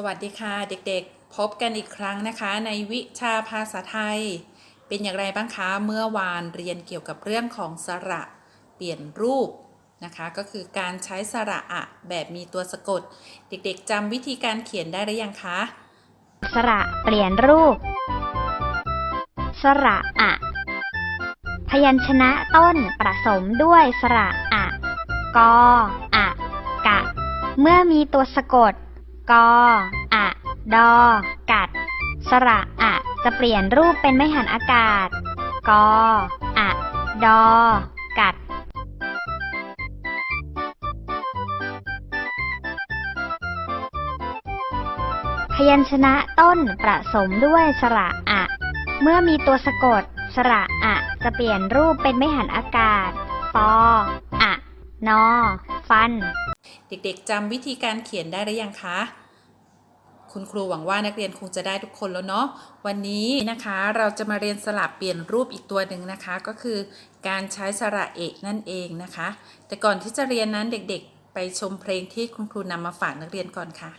สวัสดีค่ะเด็กๆ พบกันอีกครั้งนะคะ ในวิชาภาษาไทย เป็นอย่างไรบ้างคะเมื่อวานเรียนเกี่ยวกับเรื่องของสระเปลี่ยนรูปนะคะ ก็คือการใช้สระอะแบบมีตัวสะกด เด็กๆจำวิธีการเขียนได้หรือยังคะ สระเปลี่ยนรูป สระอะ พยัญชนะต้นผสมด้วยสระอะ กออะกะ เมื่อมีตัวสะกด กออะดอ กัด สระอะ จะเปลี่ยนรูปเป็นไม่หันอากาศ กออะดอ กัด พยัญชนะต้นผสมด้วยสระอะ เมื่อมีตัวสะกด สระอะ จะเปลี่ยนรูปเป็นไม่หันอากาศ ปออะ นอ ฟัน เด็กๆจำวิธีการเขียนได้หรือยังคะ คุณครูหวังว่านักเรียนคงจะได้ทุกคนแล้วเนาะ วันนี้นะคะเราจะมาเรียนสลับเปลี่ยนรูปอีกตัวหนึ่งนะคะ ก็คือการใช้สระเอกนั่นเองนะคะ แต่ก่อนที่จะเรียนนั้นเด็กๆ ไปชมเพลงที่คุณครูนำมาฝากนักเรียนก่อนค่ะ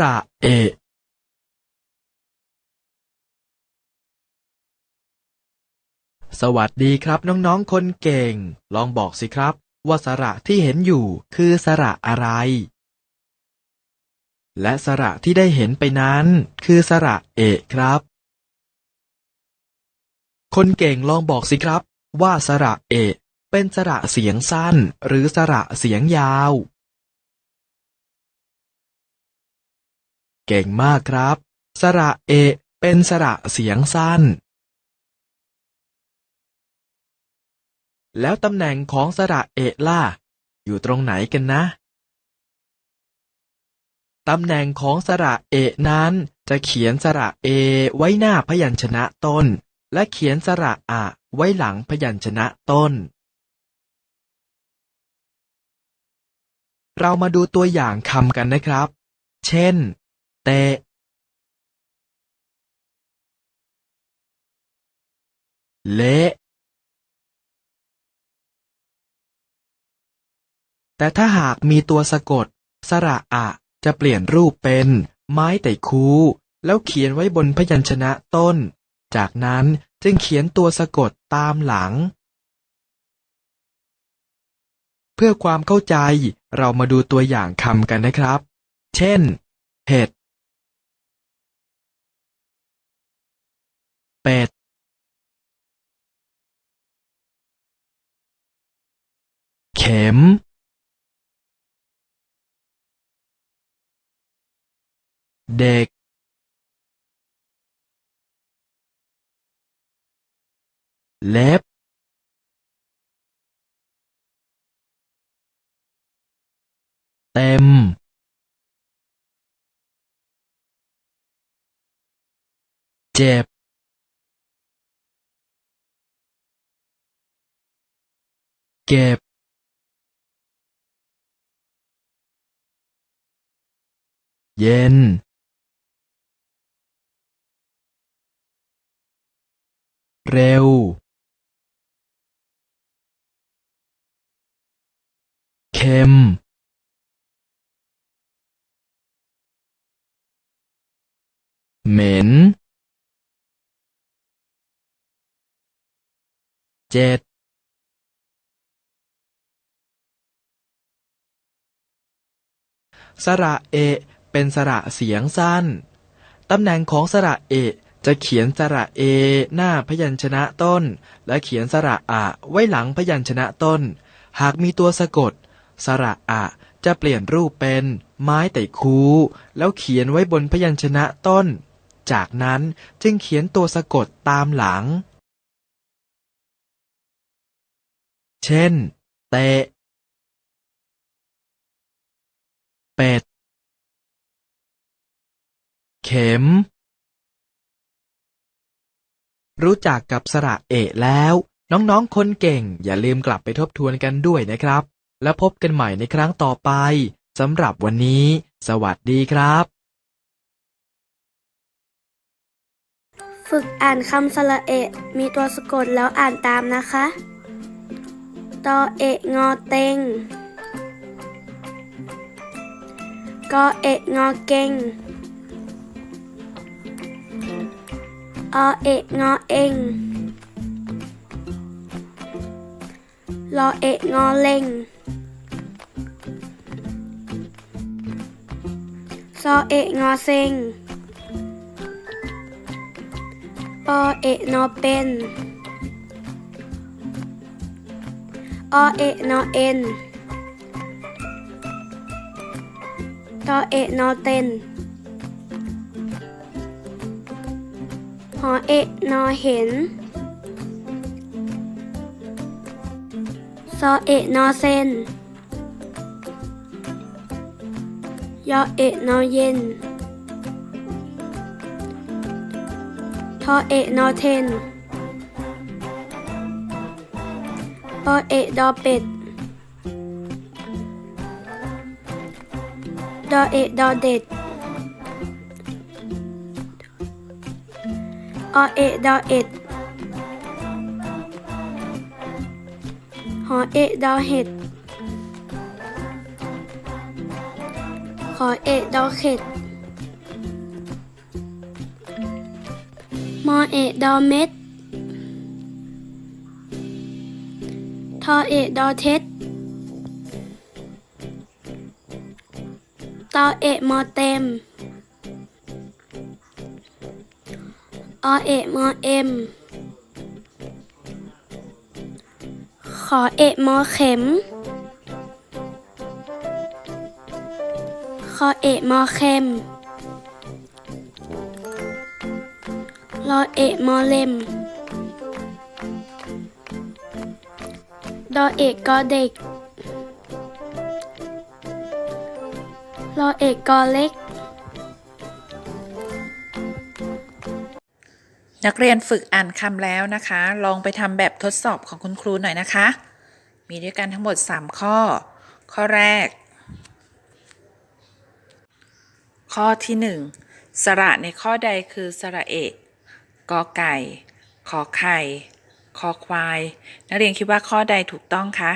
ระ เอะสวัสดีครับน้องๆคนเก่ง ลองบอกสิครับ ว่าสระที่เห็นอยู่คือสระอะไร และสระที่ได้เห็นไปนั้น คือสระเอะครับ คนเก่งลองบอกสิครับ ว่าสระเอะเป็นสระเสียงสั้น หรือสระเสียงยาว เก่งมากครับ สระเอะเป็นสระเสียงสั้น แล้วตำแหน่งของสระเอะล่ะ อยู่ตรงไหนกันนะ ตำแหน่งของสระเอะนั้น จะเขียนสระเอไว้หน้าพยัญชนะต้น และเขียนสระอะไว้หลังพยัญชนะต้นเรามาดูตัวอย่างคำกันนะครับ เช่น เตะเละแต่ถ้าหากมีตัวสะกด สระอะ จะเปลี่ยนรูปเป็น ไม้ไต่คู แล้วเขียนไว้บนพยัญชนะต้น จากนั้นจึงเขียนตัวสะกดตามหลัง เพื่อความเข้าใจเรามาดูตัวอย่างคำกันนะครับ เช่น เห็ด เป็ดเข็ม เด็ก เล็บ เต็ม เจ็บ เก็บเย็น เร็ว เค็ม เหม็น เจ็ด สระเอะ เป็นสระเสียงสั้น ตำแหน่งของสระเอะจะเขียนสระเอ หน้าพยัญชนะต้น และเขียนสระอะไว้หลังพยัญชนะต้น หากมีตัวสะกด สระอะจะเปลี่ยนรูปเป็นไม้ไต่คูแล้วเขียนไว้บนพยัญชนะต้น จากนั้นจึงเขียนตัวสะกดตามหลัง เช่น เตะ ข็ม รู้จักกับสระเอะแล้ว น้องๆ คนเก่ง อย่าลืมกลับไปทบทวนกันด้วยนะครับ แล้วพบกันใหม่ในครั้งต่อไปสำหรับวันนี้ สวัสดีครับ ฝึกอ่านคำสระเอะมีตัวสะกดแล้วอ่านตามนะคะตอเอะงอเต็งกอเอะงอเก่ง อเอะงอเองรอเอะงอเล่งซอเอะงอเซ็งปอเอะนอเป็นอเอะนอเอ็นตอเอะนอเต็น หอเอะนอเห็นซอเอะนอเซนยอเอะนอเย็นทอเอะนอเทนปอเอะดอเป็ดดอเอะดอเด็ด อเอดอเอ็ดหอเอดอเห็ดขอเอดอเข็ดมอเอดอเม็ดทอเอดอเท็ดตอเอมอเต็ม อเอะมอเอ็ม ขอเอะมอเข็มขอเอะมอเข็มรอเอะมอเล็ม ดอเอกกอเด็ก รอเอกกอเล็ก นักเรียนฝึกอ่านคำแล้วนะคะ ลองไปทำแบบทดสอบของคุณครูหน่อยนะคะ มีด้วยกันทั้งหมด 3 ข้อ ข้อแรก ข้อที่ 1 สระในข้อใดคือสระเอกกอไก่ ขอไข่ คอควาย นักเรียนคิดว่าข้อใดถูกต้องคะ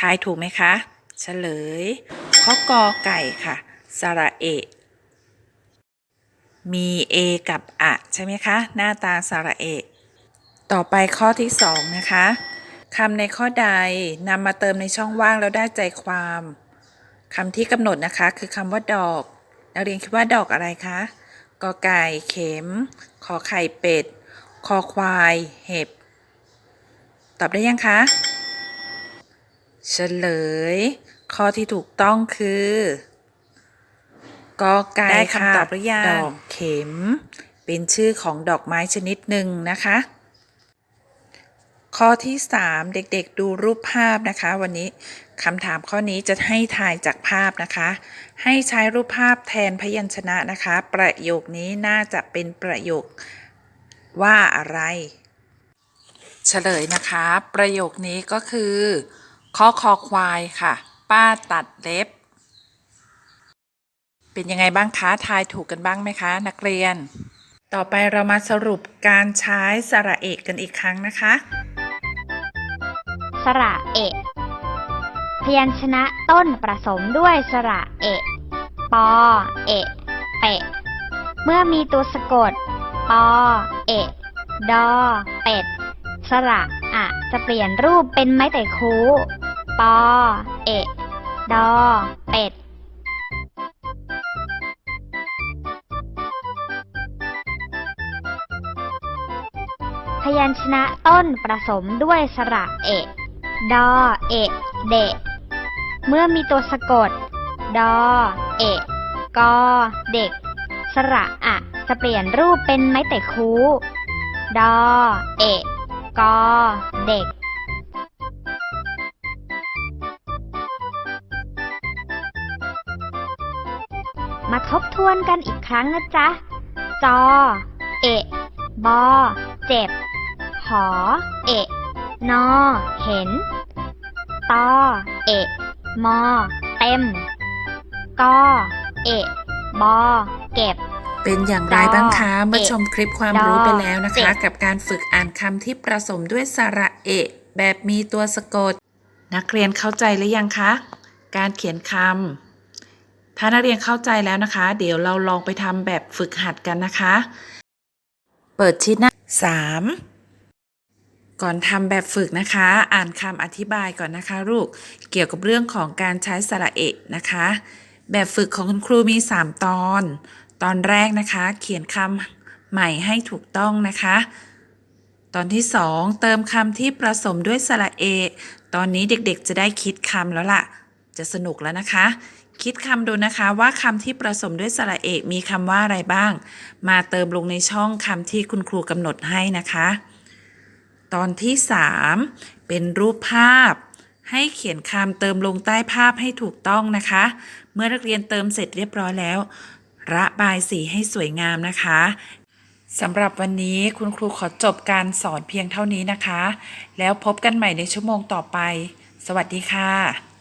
ทายถูกไหมคะ เฉลย ข้อกอไก่ค่ะ สระเอะ มี A กับอะใช่ไหมคะ หน้าตาสระเอะต่อไปข้อที่ 2 นะคะคำในข้อใดนำมาเติมในช่องว่างแล้วได้ใจความคำที่กำหนดนะคะคือคำว่าดอก นักเรียนคิดว่าดอกอะไรคะกอไก่เข็ม ขอไข่เป็ด คอควาย เห็บ ตอบได้ยังคะเฉลย ข้อที่ถูกต้องคือ กอไก่ได้ค่ะคำตอบหรือยังดอกเข็ม เป็นชื่อของดอกไม้ชนิดหนึ่งนะคะ ข้อที่ 3 เด็กๆดูรูปภาพนะคะ วันนี้คำถามข้อนี้จะให้ถ่ายจากภาพนะคะ ให้ใช้รูปภาพแทนพยัญชนะนะคะ ประโยคนี้น่าจะเป็นประโยคว่าอะไร เฉลยนะคะ ประโยคนี้ก็คือข้อคอควายค่ะ ป้าตัดเล็บ เป็นยังไงบ้างคะ ทายถูกกันบ้างไหมคะ นักเรียน ต่อไปเรามาสรุปการใช้สระเอกกันอีกครั้งนะคะ สระเอะพยัญชนะต้นประสมด้วยสระเอะปอ เอะเปะ เมื่อมีตัวสะกด ปอ เอะ ดอ เป็ด สระอะจะเปลี่ยนรูปเป็นไม้แต่คู ปอ เอะ ดอ เป็ด ยัญชนะต้นประสมด้วยสระเอะดอเอะเดะเมื่อมีตัวสะกด ดอ เอะกอ เด็ก สระอะจะเปลี่ยนรูปเป็นไม้แต่คูดอ เอะกอ เด็ก มาทบทวนกันอีกครั้งนะจ๊ะ จอ เอะบอ เจ็บ อ เอะ นอ เห็น ตอ เอะ มอ เต็ม กอ เอะ บอ เก็บเป็นอย่างไรบ้างคะ เมื่อชมคลิปความรู้ไปแล้วนะเจ็คะดกับการฝึกอ่านคำที่ประสมด้วยสระเอะแบบมีตัวสะกด นักเรียนเข้าใจหรือยังคะ การเขียนคำถ้านักเรียนเข้าใจแล้วนะคะ เดี๋ยวเราลองไปทำแบบฝึกหัดกันนะคะ เปิดชิดหน้าสาม ก่อนทำแบบฝึกนะคะ อ่านคำอธิบายก่อนนะคะ ลูก เกี่ยวกับเรื่องของการใช้สระเอะนะคะ แบบฝึกของคุณครูมี 3 ตอน ตอนแรกนะคะ เขียนคำใหม่ให้ถูกต้องนะคะ ตอนที่ 2 เติมคำที่ผสมด้วยสระเอะตอนนี้เด็กๆจะได้คิดคำแล้วล่ะ จะสนุกแล้วนะคะ คิดคำดูนะคะว่าคำที่ผสมด้วยสระเอกมีคำว่าอะไรบ้าง มาเติมลงในช่องคำที่คุณครูกำหนดให้นะคะ ตอนที่ 3 เป็นรูปภาพ ให้เขียนคำเติมลงใต้ภาพให้ถูกต้องนะคะ เมื่อนักเรียนเติมเสร็จเรียบร้อยแล้ว ระบายสีให้สวยงามนะคะสำหรับวันนี้คุณครูขอจบการสอนเพียงเท่านี้นะคะ แล้วพบกันใหม่ในชั่วโมงต่อไป สวัสดีค่ะ